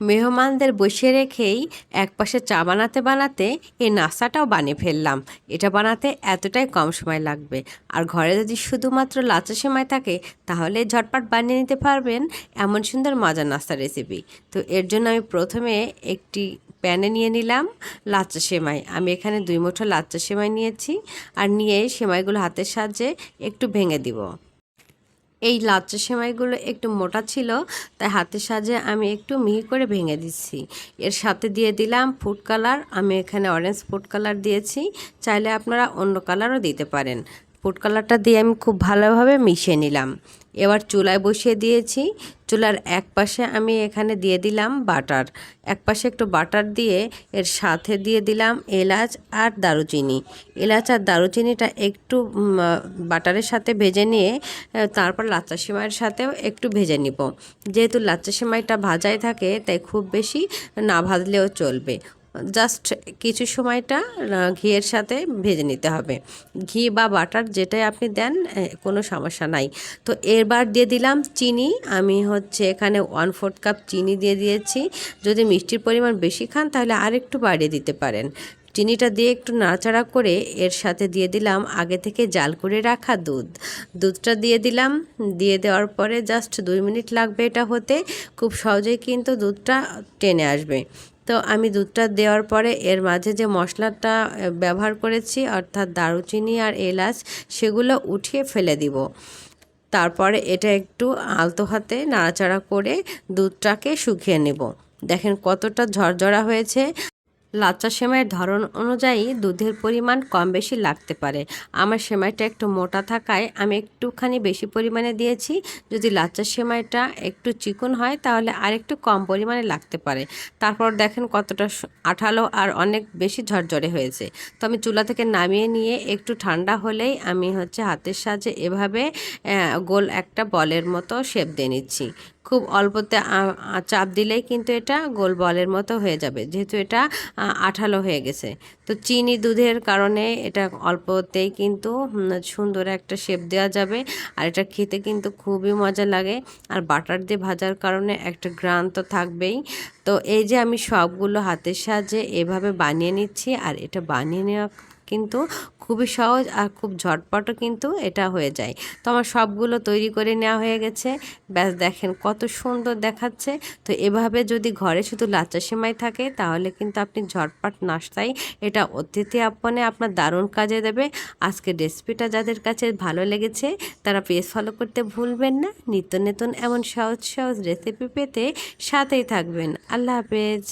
মেহমানদের বসিয়ে রেখেই একপাশে চা বানাতে বানাতে এই নাস্তাটাও বানিয়ে ফেললাম। এটা বানাতে এতটাই কম সময় লাগবে। আর ঘরে যদি শুধুমাত্র লাচা সেমাই থাকে, তাহলে ঝটপট বানিয়ে নিতে পারবেন এমন সুন্দর মজার নাস্তা রেসিপি তো এর জন্য আমি প্রথমে একটি প্যানে নিয়ে নিলাম লাচ্চা সেমাই। আমি এখানে দুই মুঠো লাচ্চা সেমাই নিয়েছি। আর নিয়ে সেমাইগুলো হাতের সাহায্যে একটু ভেঙে দিব। এই লাচ্চা সেমাইগুলো একটু মোটা ছিল, তাই হাতের সাজে আমি একটু মিহি করে ভেঙে দিচ্ছি। এর সাথে দিয়ে দিলাম ফুড কালার আমি এখানে অরেঞ্জ ফুড কালার দিয়েছি, চাইলে আপনারা অন্য কালারও দিতে পারেন। ফুড কালারটা দিয়ে আমি খুব ভালোভাবে মিশিয়ে নিলাম। এবার চুলায় বসিয়ে দিয়েছি। চুলার এক পাশে আমি এখানে দিয়ে দিলাম বাটার। এক পাশে একটু বাটার দিয়ে এর সাথে দিয়ে দিলাম এলাচ আর দারুচিনি। এলাচ আর দারুচিনিটা একটু বাটারের সাথে ভেজে নিয়ে তারপর লাচ্চা সেমাইয়ের সাথেও একটু ভেজে নিব। যেহেতু লাচ্চা সেমাইটা ভাজাই থাকে, তাই খুব বেশি না ভাজলেও চলবে। জাস্ট কিছু সময়টা ঘিয়ের সাথে ভেজে নিতে হবে। ঘি বা বাটার যেটাই আপনি দেন কোনো সমস্যা নাই। তো এরবার দিয়ে দিলাম চিনি। আমি হচ্ছে এখানে ওয়ান ফোর্থ কাপ চিনি দিয়ে দিয়েছি। যদি মিষ্টির পরিমাণ বেশি খান, তাহলে আর একটু বাড়িয়ে দিতে পারেন। চিনিটা দিয়ে একটু নাড়াচাড়া করে এর সাথে দিয়ে দিলাম আগে থেকে জাল করে রাখা দুধ। দুধটা দিয়ে দিলাম। দিয়ে দেওয়ার পরে জাস্ট দুই মিনিট লাগবে এটা হতে। খুব সহজেই কিন্তু দুধটা টেনে আসবে। তো আমি দুধটা দেওয়ার পরে এর মাঝে যে মশলাটা ব্যবহার করেছি, অর্থাৎ দারুচিনি আর এলাচ, সেগুলো উঠিয়ে ফেলে দিব। তারপরে এটা একটু আলতো হাতে নাড়াচাড়া করে দুধটাকে শুকিয়ে নেব। দেখেন কতটা ঝরঝরা হয়েছে। লাচ্চা সেমাইয়ের ধরন অনুযায়ী দুধের পরিমাণ কম বেশি লাগতে পারে। আমার সেমাইটা একটু মোটা থাকায় আমি একটুখানি বেশি পরিমাণে দিয়েছি। যদি লাচ্চা সেমাইটা একটু চিকন হয়, তাহলে আর একটু কম পরিমাণে লাগতে পারে। তারপর দেখেন কতটা আঠালো আর অনেক বেশি ঝরঝরে হয়েছে। তো আমি চুলা থেকে নামিয়ে নিয়ে একটু ঠান্ডা হলেই আমি হচ্ছে হাতের সাহায্যে এভাবে গোল একটা বলের মতো শেপ দিয়ে নিচ্ছি। খুব অল্পতে চাপ দিলেই কিন্তু এটা গোল বলের মতো হয়ে যাবে। যেহেতু এটা আঠালো হয়ে গেছে। তো চিনি দুধের কারণে এটা অল্পতেই কিন্তু সুন্দর একটা শেপ দেওয়া যাবে। আর এটা খেতে কিন্তু খুবই মজা লাগে। আর বাটার দিয়ে ভাজার কারণে একটা গ্রান তো থাকবেই। তো এই যে আমি সবগুলো হাতের সাহায্যে এভাবে বানিয়ে নিচ্ছি, আর এটা বানিয়ে নেওয়া কিন্তু খুবই সহজ আর খুব ঝটপটও কিন্তু এটা হয়ে যায়। তো আমার সবগুলো তৈরি করে নেওয়া হয়ে গেছে। ব্যাস দেখেন কত সুন্দর দেখাচ্ছে। তো এভাবে যদি ঘরে শুধু লাচ্চা সেমাই থাকে, তাহলে কিন্তু আপনি ঝটপট নাস্তায় এটা অতিথি আপনে আপনার দারুণ কাজে দেবে। আজকে রেসিপিটা যাদের কাছে ভালো লেগেছে, তারা পেজ ফলো করতে ভুলবেন না। নিত্য নতুন এমন সহজ সহজ রেসিপি পেতে সাথেই থাকবেন। আল্লাহ হাফেজ।